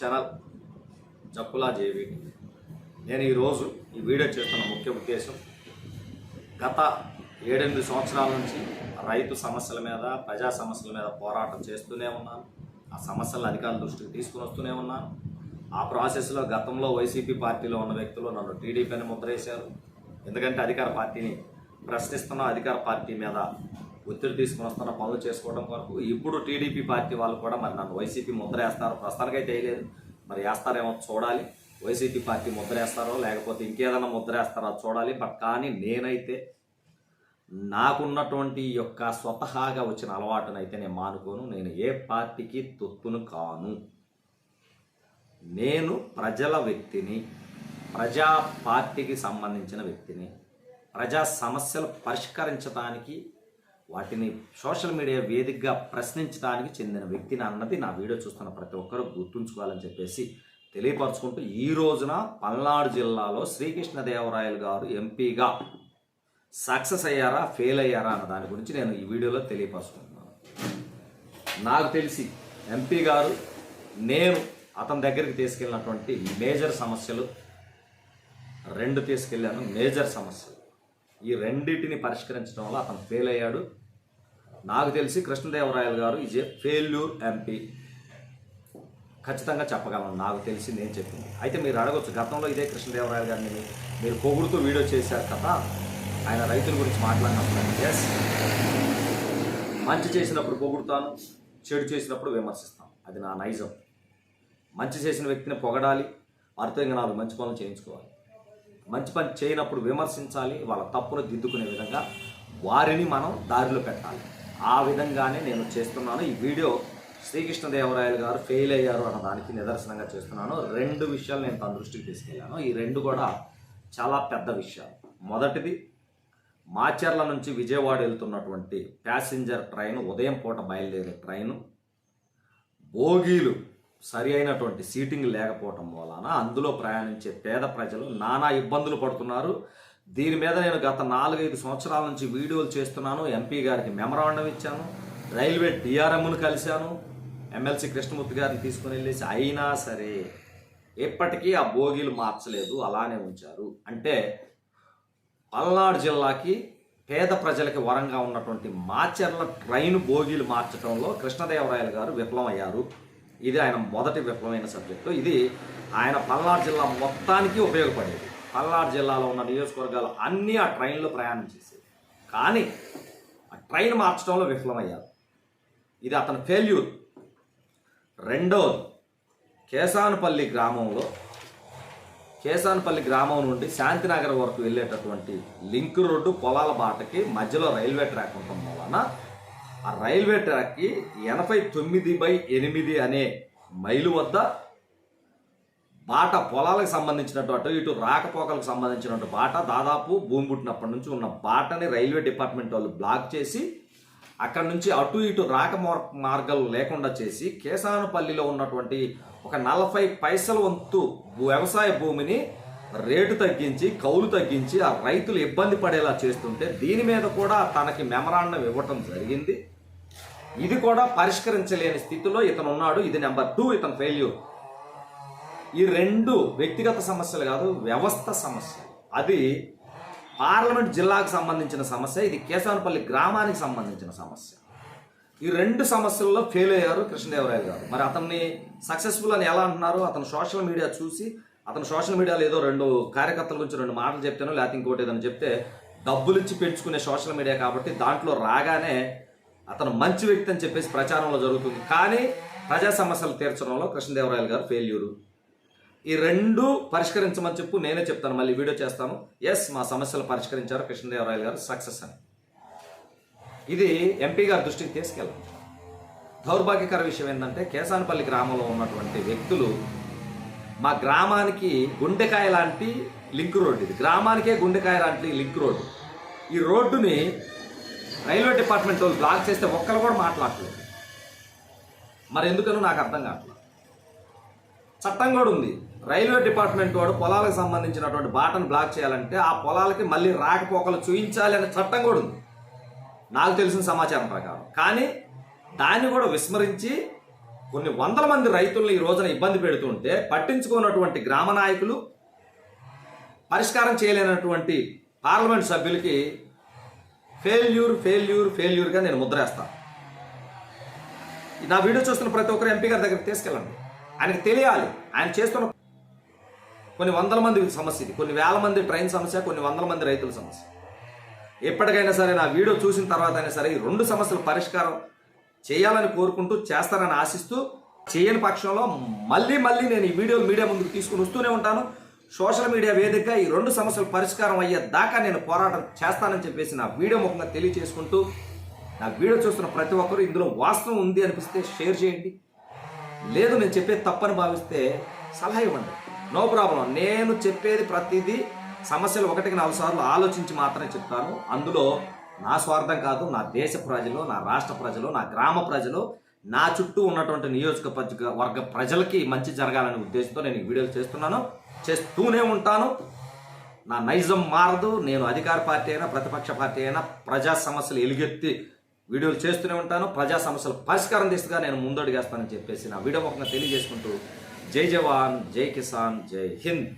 Channel జప్పులా JV. నేను ఈరోజు ఈ వీడియో చేస్తున్న ముఖ్య ఉద్దేశం గత ఏడెనిమిది సంవత్సరాల నుంచి రైతు సమస్యల మీద ప్రజా సమస్యల మీద పోరాటం చేస్తూనే ఉన్నాను. ఆ సమస్యలను అధికారుల దృష్టికి తీసుకుని వస్తూనే ఉన్నాను. ఆ ప్రాసెస్లో గతంలో వైసీపీ పార్టీలో ఉన్న వ్యక్తులు నన్ను టీడీపీని ముద్రేశారు. ఎందుకంటే అధికార పార్టీని ప్రశ్నిస్తున్న అధికార పార్టీ మీద ఒత్తిడి తీసుకుని వస్తున్న పనులు చేసుకోవడం కొరకు ఇప్పుడు టీడీపీ పార్టీ వాళ్ళు కూడా మరి నన్ను వైసీపీ ముద్ర వేస్తారు. ప్రస్తుతానికైతే వేయలేదు మరి వేస్తారేమో చూడాలి. వైసీపీ పార్టీ ముద్ర వేస్తారో లేకపోతే ఇంకేదైనా ముద్ర వేస్తారో చూడాలి. బట్ కానీ నేనైతే నాకున్నటువంటి యొక్క స్వతహాగా వచ్చిన అలవాటునైతే నేను మానుకోను. నేను ఏ పార్టీకి తొత్తును కాను. నేను ప్రజల వ్యక్తిని ప్రజా పార్టీకి సంబంధించిన వ్యక్తిని ప్రజా సమస్యలు పరిష్కరించడానికి వాటిని సోషల్ మీడియా వేదికగా ప్రశ్నించడానికి చెందిన వ్యక్తిని అన్నది నా వీడియో చూస్తున్న ప్రతి ఒక్కరూ గుర్తుంచుకోవాలని చెప్పేసి తెలియపరచుకుంటూ ఈ రోజున పల్నాడు జిల్లాలో శ్రీకృష్ణదేవరాయలు గారు ఎంపీగా సక్సెస్ అయ్యారా ఫెయిల్ అయ్యారా అన్న దాని గురించి నేను ఈ వీడియోలో తెలియపరచుకుంటున్నాను. నాకు తెలిసి ఎంపీ గారు నేను అతని దగ్గరికి తీసుకెళ్ళినటువంటి మేజర్ సమస్యలు రెండు తీసుకెళ్ళాను మేజర్ సమస్యలు. ఈ రెండింటిని పరిష్కరించడంలో అతను ఫెయిల్ అయ్యాడు. నాకు తెలిసి కృష్ణదేవరాయలు గారు ఈజ్ ఏ ఫెయిల్యూర్ ఎంపీ ఖచ్చితంగా చెప్పగలను నాకు తెలిసి నేను చెప్పింది. అయితే మీరు అడగొచ్చు గతంలో ఇదే కృష్ణదేవరాయలు గారిని మీరు పొగుడుతూ వీడియో చేశారు కదా ఆయన రైతుల గురించి మాట్లాడినప్పుడు ఎస్ మంచి చేసినప్పుడు పొగుడుతాను చెడు చేసినప్పుడు విమర్శిస్తాను. అది నా నైజం. మంచి చేసిన వ్యక్తిని పొగడాలి వారితో ఇంకా నాలుగు మంచి పనులు చేయించుకోవాలి. మంచి పని చేయనప్పుడు విమర్శించాలి వాళ్ళ తప్పును దిద్దుకునే విధంగా వారిని మనం దారిలో పెట్టాలి. ఆ విధంగానే నేను చేస్తున్నాను. ఈ వీడియో శ్రీకృష్ణదేవరాయలు గారు ఫెయిల్ అయ్యారు అన్న దానికి నిదర్శనంగా చేస్తున్నాను. రెండు విషయాలు నేను తన దృష్టికి తీసుకెళ్ళాను. ఈ రెండు కూడా చాలా పెద్ద విషయాలు. మొదటిది మాచర్ల నుంచి విజయవాడ వెళ్తున్నటువంటి ప్యాసింజర్ ట్రైన్ ఉదయం పూట బయలుదేరే ట్రైను. బోగీలు సరి అయినటువంటి సీటింగ్ లేకపోవటం వలన అందులో ప్రయాణించే పేద ప్రజలు నానా ఇబ్బందులు పడుతున్నారు. దీని మీద నేను గత నాలుగైదు సంవత్సరాల నుంచి వీడియోలు చేస్తున్నాను. ఎంపీ గారికి మెమరాండం ఇచ్చాను. రైల్వే డిఆర్ఎంను కలిశాను. ఎమ్మెల్సీ కృష్ణమూర్తి గారిని తీసుకుని వెళ్ళేసి అయినా సరే ఎప్పటికీ ఆ బోగీలు మార్చలేదు. అలానే ఉంచారు. అంటే పల్నాడు జిల్లాకి పేద ప్రజలకి వరంగా ఉన్నటువంటి మాచర్ల ట్రైన్ బోగీలు మార్చడంలో కృష్ణదేవరాయలు గారు విఫలమయ్యారు. ఇది ఆయన మొదటి విఫలమైన సబ్జెక్టు. ఇది ఆయన పల్నాడు జిల్లా మొత్తానికి ఉపయోగపడేది. పల్నాడు జిల్లాలో ఉన్న నియోజకవర్గాలు అన్నీ ఆ ట్రైన్లో ప్రయాణం చేసేవి. కానీ ఆ ట్రైన్ మార్చడంలో విఫలమయ్యారు. ఇది అతని ఫెయిల్యూర్ రెండోది కేసానపల్లి గ్రామంలో కేసానపల్లి గ్రామం నుండి శాంతినగర్ వరకు వెళ్ళేటటువంటి లింక్ రోడ్డు పొలాల బాటకి మధ్యలో రైల్వే ట్రాక్ ఉండటం వలన ఆ రైల్వే ట్రాక్కి ఎనభై తొమ్మిది బై ఎనిమిది అనే మైలు వద్ద బాట పొలాలకు సంబంధించినట్టు అటు ఇటు రాకపోకలకు సంబంధించినట్టు బాట దాదాపు భూమి పుట్టినప్పటి నుంచి ఉన్న బాటని రైల్వే డిపార్ట్మెంట్ వాళ్ళు బ్లాక్ చేసి అక్కడ నుంచి అటు ఇటు రాక మార్గాలు లేకుండా చేసి కేసానపల్లిలో ఉన్నటువంటి ఒక నలభై పైసల వంతు భూ- వ్యవసాయ భూమిని రేటు తగ్గించి కౌలు తగ్గించి ఆ రైతులు ఇబ్బంది పడేలా చేస్తుంటే దీని మీద కూడా తనకి మెమరాండం ఇవ్వటం జరిగింది. ఇది కూడా పరిష్కరించలేని స్థితిలో ఇతను ఉన్నాడు ఇది నెంబర్ టూ ఇతను ఫెయిల్యూర్ ఈ రెండు వ్యక్తిగత సమస్యలు కాదు వ్యవస్థ సమస్య. అది పార్లమెంట్ జిల్లాకు సంబంధించిన సమస్య ఇది కేశానపల్లి గ్రామానికి సంబంధించిన సమస్య. ఈ రెండు సమస్యల్లో ఫెయిల్ అయ్యారు కృష్ణదేవరాయలు గారు. మరి అతన్ని సక్సెస్ఫుల్ అని ఎలా అంటున్నారు? అతను సోషల్ మీడియా చూసి అతను సోషల్ మీడియాలో ఏదో రెండు కార్యకర్తల గురించి రెండు మాటలు చెప్తానో లేకపోతే ఇంకోటి ఏదైనా చెప్తే డబ్బులు ఇచ్చి పెంచుకునే సోషల్ మీడియా కాబట్టి దాంట్లో రాగానే అతను మంచి వ్యక్తి అని చెప్పేసి ప్రచారంలో జరుగుతుంది. కానీ ప్రజా సమస్యలు తీర్చడంలో కృష్ణదేవరాయలు గారు ఫెయిల్యూరు ఈ రెండు పరిష్కరించమని చెప్పు నేనే చెప్తాను. మళ్ళీ వీడియో చేస్తాను. ఎస్ మా సమస్యలు పరిష్కరించారు కృష్ణదేవరాయలు గారు. సక్సెస్ అని. ఇది ఎంపీ గారి దృష్టికి తీసుకెళ్ళాం దౌర్భాగ్యకర విషయం ఏంటంటే కేసానపల్లి గ్రామంలో ఉన్నటువంటి వ్యక్తులు మా గ్రామానికి గుండెకాయ లాంటి లింక్ రోడ్డు ఇది. గ్రామానికే గుండెకాయ లాంటి లింక్ రోడ్డు ఈ రోడ్డుని రైల్వే డిపార్ట్మెంట్ వాళ్ళు బ్లాక్ చేస్తే ఒక్కరు కూడా మాట్లాడలేదు. మరి ఎందుకనో నాకు అర్థం కావట్లేదు చట్టం కూడా ఉంది. రైల్వే డిపార్ట్మెంట్ వాడు పొలాలకు సంబంధించినటువంటి బాటను బ్లాక్ చేయాలంటే ఆ పొలాలకి మళ్ళీ రాకపోకలు చూయించాలి అనే చట్టం కూడా ఉంది. నాకు తెలిసిన సమాచారం ప్రకారం. కానీ దాన్ని కూడా విస్మరించి కొన్ని వందల మంది రైతులను ఈ రోజున ఇబ్బంది పెడుతుంటే పట్టించుకున్నటువంటి గ్రామ నాయకులు పరిష్కారం చేయలేనటువంటి పార్లమెంట్ సభ్యులకి ఫెయిల్యూర్ ఫెయిల్యూర్ ఫెయిల్యూర్గా నేను ముద్రేస్తాను నా వీడియో చూస్తున్న ప్రతి ఒక్కరు ఎంపీ గారి దగ్గరికి తీసుకెళ్ళండి. ఆయనకి తెలియాలి. ఆయన చేస్తున్న కొన్ని వందల మంది సమస్య ఇది. కొన్ని వేల మంది ట్రైన్ సమస్య కొన్ని వందల మంది రైతుల సమస్య. ఎప్పటికైనా సరే నా వీడియో చూసిన తర్వాత అయినా సరే ఈ రెండు సమస్యల పరిష్కారం చేయాలని కోరుకుంటూ చేస్తానని ఆశిస్తూ చేయని పక్షంలో మళ్ళీ మళ్ళీ నేను ఈ వీడియో మీడియా ముందుకు తీసుకుని వస్తూనే ఉంటాను. సోషల్ మీడియా వేదికగా ఈ రెండు సమస్యలు పరిష్కారం అయ్యే దాకా నేను పోరాటం చేస్తానని చెప్పేసి నా వీడియో ముఖంగా తెలియచేసుకుంటూ నా వీడియో చూస్తున్న ప్రతి ఒక్కరూ ఇందులో వాస్తవం ఉంది అనిపిస్తే షేర్ చేయండి. లేదు నేను చెప్పేది తప్పని భావిస్తే సలహా ఇవ్వండి. No problem. నేను చెప్పేది ప్రతిదీ సమస్యలు ఒకటికి నాలుగు సార్లు ఆలోచించి మాత్రమే చెప్తాను. అందులో నా స్వార్థం కాదు నా దేశ ప్రజలు నా రాష్ట్ర ప్రజలు నా గ్రామ ప్రజలు నా చుట్టూ ఉన్నటువంటి నియోజకవర్గ వర్గ ప్రజలకి మంచి జరగాలనే ఉద్దేశంతో నేను ఈ వీడియోలు చేస్తున్నాను. చేస్తూనే ఉంటాను. నా నైజం మారదు. నేను అధికార పార్టీ అయినా ప్రతిపక్ష పార్టీ అయినా ప్రజా సమస్యలు ఎలుగెత్తి వీడియోలు చేస్తూనే ఉంటాను. ప్రజా సమస్యల పరిష్కారం దిశగా నేను ముందడుగేస్తానని చెప్పేసి నా వీడియో ముఖంగా తెలియజేసుకుంటూ జై జవాన్ జై కిసాన్ జై హింద్.